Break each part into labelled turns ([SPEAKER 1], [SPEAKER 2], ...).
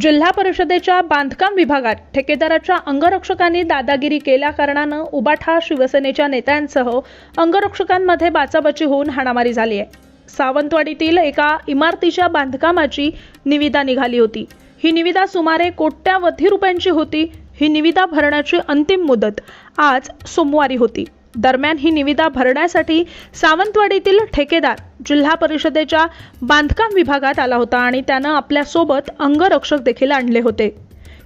[SPEAKER 1] जिल्हा परिषदेच्या बांधकाम विभागात ठेकेदाराच्या अंगरक्षकांनी दादागिरी केल्या कारणानं उबाठा शिवसेनेच्या नेत्यांसह अंगरक्षकांमध्ये बाचाबाची होऊन हाणामारी झाली आहे. सावंतवाडीतील एका इमारतीच्या बांधकामाची निविदा निघाली होती. ही निविदा सुमारे कोट्यावधी रुपयांची होती. ही निविदा भरण्याची अंतिम मुदत आज सोमवारी होती. दरम्यान ही निविदा भरण्यासाठी सावंतवाडीतील ठेकेदार जिल्हा परिषदेच्या बांधकाम विभागात आला होता आणि त्यानं आपल्यासोबत अंगरक्षक देखील आणले होते.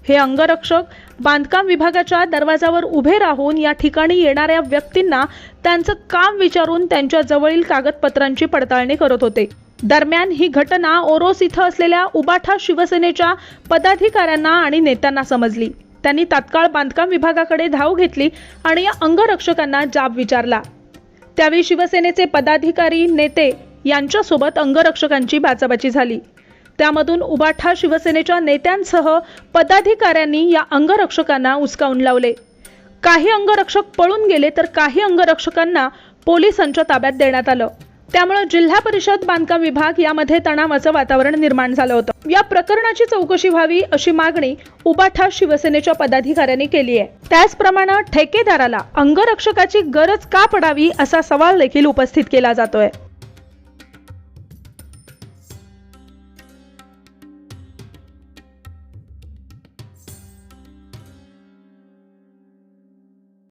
[SPEAKER 1] हे अंगरक्षक बांधकाम विभागाच्या दरवाजावर उभे राहून या ठिकाणी येणाऱ्या व्यक्तींना त्यांचं काम विचारून त्यांच्या जवळील कागदपत्रांची पडताळणी करत होते. दरम्यान ही घटना ओरोस इथं असलेल्या उबाठा शिवसेनेच्या पदाधिकाऱ्यांना आणि नेत्यांना समजली. त्यांनी तात्काळ बांधकाम विभागाकडे धाव घेतली आणि या अंगरक्षकांना जाब विचारला. त्यावेळी शिवसेनेचे पदाधिकारी नेते यांच्यासोबत अंगरक्षकांची बाचाबाची झाली. त्यामधून उबाठा शिवसेनेच्या नेत्यांसह पदाधिकाऱ्यांनी या अंगरक्षकांना उचकावून लावले. काही अंगरक्षक पळून गेले तर काही अंगरक्षकांना पोलिसांच्या ताब्यात देण्यात आलं. त्यामुळे जिल्हा परिषद बांधकाम विभाग यामध्ये तणावाचं वातावरण निर्माण झालं होतं. या प्रकरणाची चौकशी व्हावी अशी मागणी उबाठा शिवसेनेच्या पदाधिकाऱ्यांनी केली आहे. त्याचप्रमाणे ठेकेदाराला अंगरक्षकाची गरज का पडावी असा सवाल देखील उपस्थित केला जातोय.